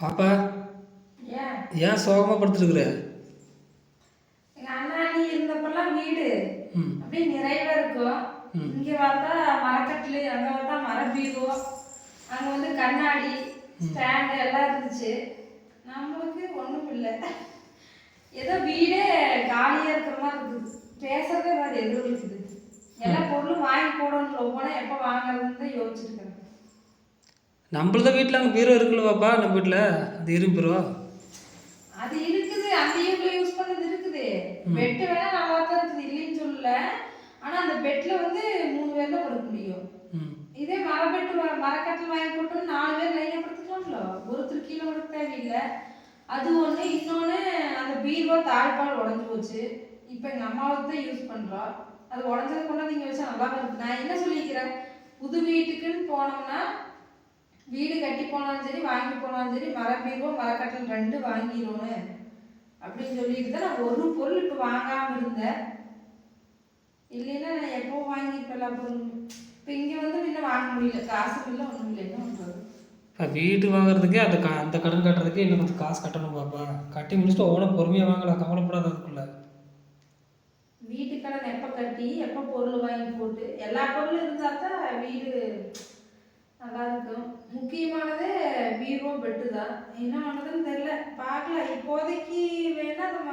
பாப்பா? ஏன்? சோகமாக படுத்துருக்குற? எங்க அண்ணாணி இருந்தப்பெல்லாம் வீடு. அப்படியே நிறைவா இருக்கும். இங்க பார்த்தா மரக்கட்டிலு அங்க பார்த்தா மர பீரோ அங்க வந்து கண்ணாடி ஸ்டாண்டு எல்லாம் இருந்துச்சு. நம்மளுக்கு ஒண்ணும் இல்லை. ஏதோ வீடே காலியா இருக்கிற மாதிரி இருக்குது. பேசுறதே மாதிரி எதிரொலிக்குது எல்லா பொருளும் வாங்கி போடணும் ஒவ்வொன்றா எப்போ இருக்கேன் நம்மளத வீட்டில் அங்கே பீரோ இருக்குல்ல பாப்பா நம்ம வீட்டில் அது இரும்பு பீரோ அது இருக்குது அந்த இயர்ல யூஸ் பண்ணது இருக்குது. பெட் வேணா நல்லா தான் இருக்குது இல்லைன்னு சொல்லல. ஆனா அந்த பெட்ல வந்து மூணு பேர் தான் படுக்க முடியும் இதே மர பெட்டு மரக்கட்டில் வாங்கி போட்டு நாலு பேர் லைனா படுத்துக்கலாம்ல? ஒருத்தர் கீழே படுக்க தேவையில்லை அது ஒண்ணு இன்னொன்னு அந்த பீரோ தாழ்பால் உடஞ்சு போச்சு. இப்போ எங்க அம்மாவுக்கு தான் யூஸ் பண்றா. அது உடஞ்சதை கொண்டாந்து இங்க வச்சா நல்லா இருக்கு. நான் என்ன சொல்லிக்கிறேன்? புது வீட்டுக்குன்னு போனோம்னா வீடு கட்டி போனாலும் சரி வாங்கி போனாலும் சரி மர பீரோ மரக்கட்டில் ரெண்டு வாங்கிடணும் அப்படின்னு சொல்லிட்டு தான் நான் ஒரு பொருள் இப்போ வாங்காம இருந்தேன். இல்லைன்னா நான் எப்போ வாங்கியிருப்பேன் எல்லா பொருளும் இப்போ இங்கே வந்து இன்னும் வாங்க முடியல? காசும் இல்லை ஒன்றும் இல்லை. என்ன பண்ணுறது இப்போ வீடு வாங்குறதுக்கே அந்த க அந்த கடன் கட்டுறதுக்கே இன்னும் கொஞ்சம் காசு கட்டணும் பாப்பா. கட்டி முடிச்சுட்டு ஒவ்வொன்றா பொறுமையாக வாங்கலாம் கவலைப்படாத அதுக்குள்ள. வீட்டு கடன் எப்போ கட்டி எப்போ பொருள் வாங்கி போட்டு எல்லா பொருளும் இருந்தால் தான் வீடு நல்லா இருக்கும் முக்கியமானது பீரோ பெட்டு தான் என்ன பண்ணுறதுன்னு தெரியல. பார்க்கலாம். இப்போதைக்கு வேணா நம்ம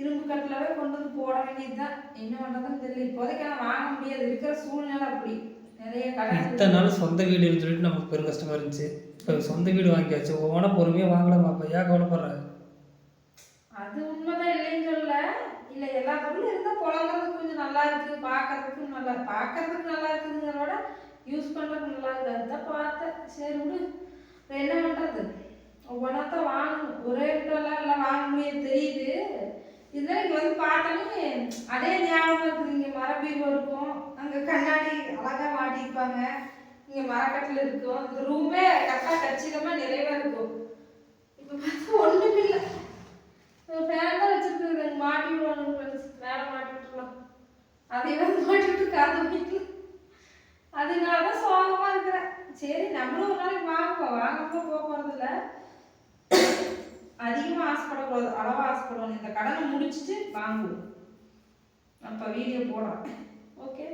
இரும்பு கட்டிலவே கொண்டு வந்து போட வேண்டியது தான் என்ன பண்ணுறதுன்னு தெரியல. இப்போதைக்கு ஆனால் வாங்க முடியாது. இருக்கிற சூழ்நிலை அப்படி. நிறைய கடன் இத்தனை நாள் சொந்த வீடுன்னு சொல்லிட்டு நமக்கு பெரும் கஷ்டமாக இருந்துச்சு. இப்போ சொந்த வீடு வாங்கியாச்சு. ஒவ்வொன்றா பொறுமையாக வாங்கலாம்? பாப்பா ஏன் கவலைப்படுற? அது உண்மைதான் இல்லைன்னு சொல்லல. இல்ல எல்லா பொருளும் இருந்தா புழங்குறதுக்கு கொஞ்சம் நல்லா இருக்கு. பார்க்கறதுக்கு நல்லா பார்க்கறதுக்கு நல்லா இருக்குங்கிறத விட யூஸ் பண்ணுறது நல்லா இருக்காது அதுதான் பார்த்தேன் சரி விடு. என்ன பண்ணுறது ஒவ்வொன்றத்தான் வாங்கணும் ஒரே இடத்துலலாம் எல்லாம் வாங்க முடியாது தெரியுது. இதெல்லாம் இங்கே வந்து பார்த்தோன்னே அதே ஞாபகம் இருக்குது. இங்கே மரபீரோ இருக்கும். அங்கே கண்ணாடி அழகா மாட்டியிருப்பாங்க. இங்கே மரக்கட்டில் இருக்கும். இந்த ரூமே கரெக்டாக கச்சிதமாக நிறைவாக இருக்கும். அதனால தான் சோகமாக இருக்கிறேன். சரி நம்மளும் ஒரு நாளைக்கு வாங்குவோம் வாங்கப்போ போக போகிறதில்ல அதிகமாக ஆசைப்படக்கூடாது. அளவாக ஆசைப்படணும். இந்த கடனை முடிச்சுட்டு வாங்குவோம் அப்போ வீடியோ போடுறேன் ஓகே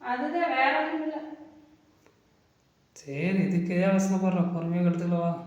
அதுதான் வேற ஒன்றும் இல்லை. சரி இதுக்கு ஏன் அவசரப்படுற பொறுமையாக எடுத்துக்கலாம்